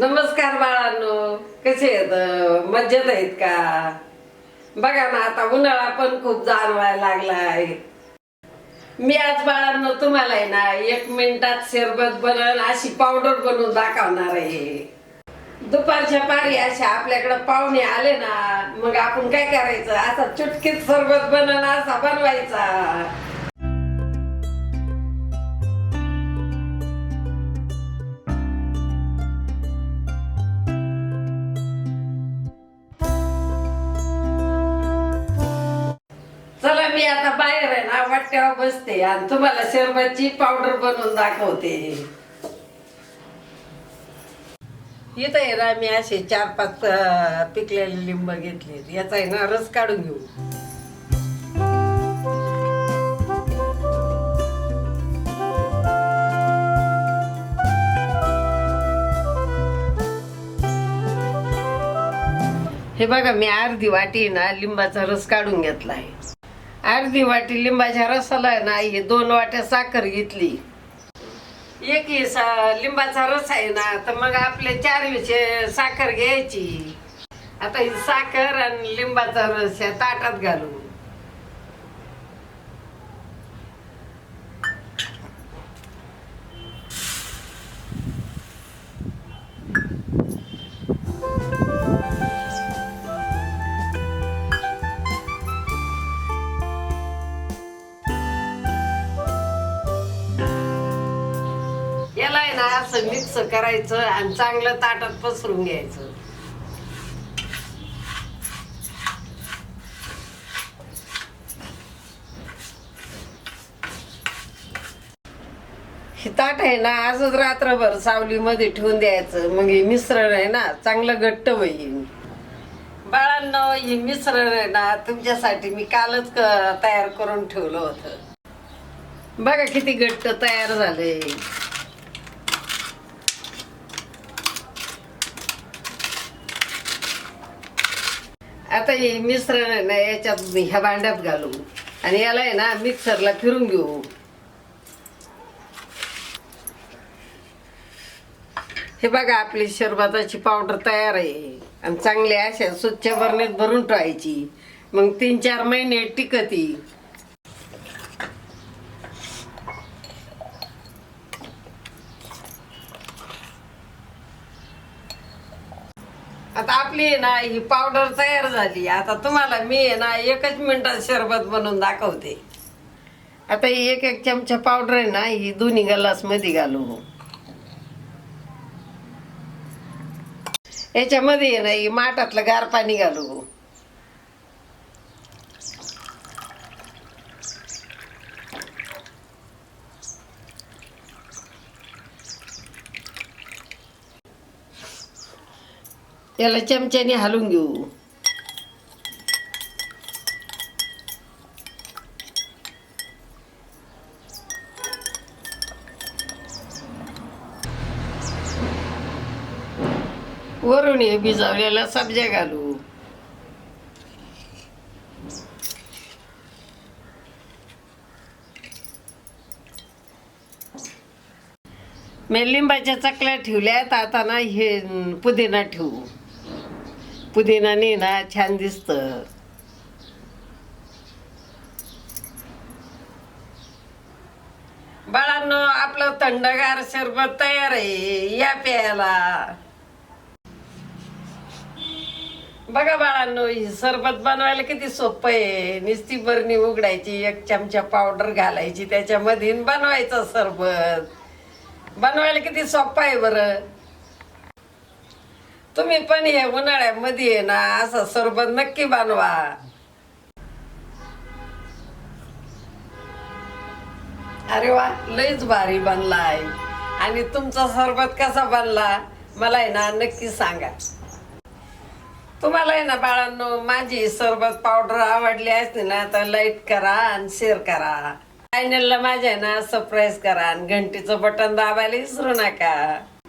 नमस्कार बाळांनो कसे आहेत? मज्जेत आहेत का? बघा ना आता उन्हाळा पण खूप जाणवायला लागलाय मी आज बाळांनो तुम्हाला आहे ना एक मिनिटात सरबत बनल अशी पावडर बनवून दाखवणार आहे. दुपारच्या पारी अशा आपल्याकडे पाहुणे आले ना मग आपण काय करायचं? असा चुटकीत सरबत बनल असा बनवायचा. आता बाहेर आहे ना वाट्यावर बसते. आणि तुम्हाला शरबतची पावडर बनवून दाखवते. इथं आहे ना मी असे चार पाच पिकलेले लिंब घेतले. याचा आहे ना रस काढून घेऊ. हे बघा मी अर्धी वाटी ना लिंबाचा रस काढून घेतला आहे अर्धी वाटी लिंबाच्या रसाला आहे ना हे दोन वाट्या साखर घेतली. एक सा- लिंबाचा रस आहे ना तर मग आपले चार विषय साखर घ्यायची. आता ही साखर आणि लिंबाचा रस या ताटात घालू असं मिक्स करायचं आणि चांगलं ताटात पसरून घ्यायचं. हे ताट आहे ना आजच रात्रभर सावलीमध्ये ठेवून द्यायचं. मग हे मिश्रण आहे ना चांगलं घट्ट होईल. बाळांना हे मिश्रण आहे ना तुमच्यासाठी मी कालच तयार करून ठेवलं होतं. बघा किती घट्ट तयार झाले आता हे मिश्रण आहे ना याच्यात ह्या भांड्यात घालू. आणि याला आहे ना मिक्सरला फिरून घेऊ. हे बघा आपली शरबताची पावडर तयार आहे. आणि चांगली अशा स्वच्छ बरणीत भरून ठेवायची. मग तीन चार महिने टिकती. आता आपली आहे ना ही पावडर तयार झाली. आता तुम्हाला मी ना एकच मिनिटात शरबत बनवून दाखवते. आता ही एक एक चमचा पावडर आहे ना ही दोन्ही गलासमध्ये घालू. याच्यामध्ये ना ही माठातलं गार पाणी घालू. त्याला चमच्याने हलवून घेऊ. वरून हे भिजवलेला सब्ज्या घालू. मी लिंबाच्या चकल्या ठेवल्यात आता ना हे पुदिना ठेवू. पुदिनाने ना छान दिसत. बाळांनो आपलं थंडगार सरबत तयार आहे या प्यायला. बघा बाळांनो ही सरबत बनवायला किती सोपं आहे. निस्ती बरणी उघडायची एक चमचा पावडर घालायची त्याच्यामध्ये बनवायचं सरबत बनवायला किती सोपं आहे बरं. तुम्ही पण हे उन्हाळ्यामध्ये आहे ना असं सरबत नक्की बनवा. अरे वा लईच भारी बनलाय. आणि तुमचा सरबत कसा बनला मला आहे ना नक्की सांगा. तुम्हाला आहे ना बाळांनो माझी सरबत पावडर आवडली असते ना तर लाईक करा आणि शेअर करा. चॅनलला माझ्या आहे ना सरप्राईज करा आणि घंटीचं बटन दाबायला विसरू नका.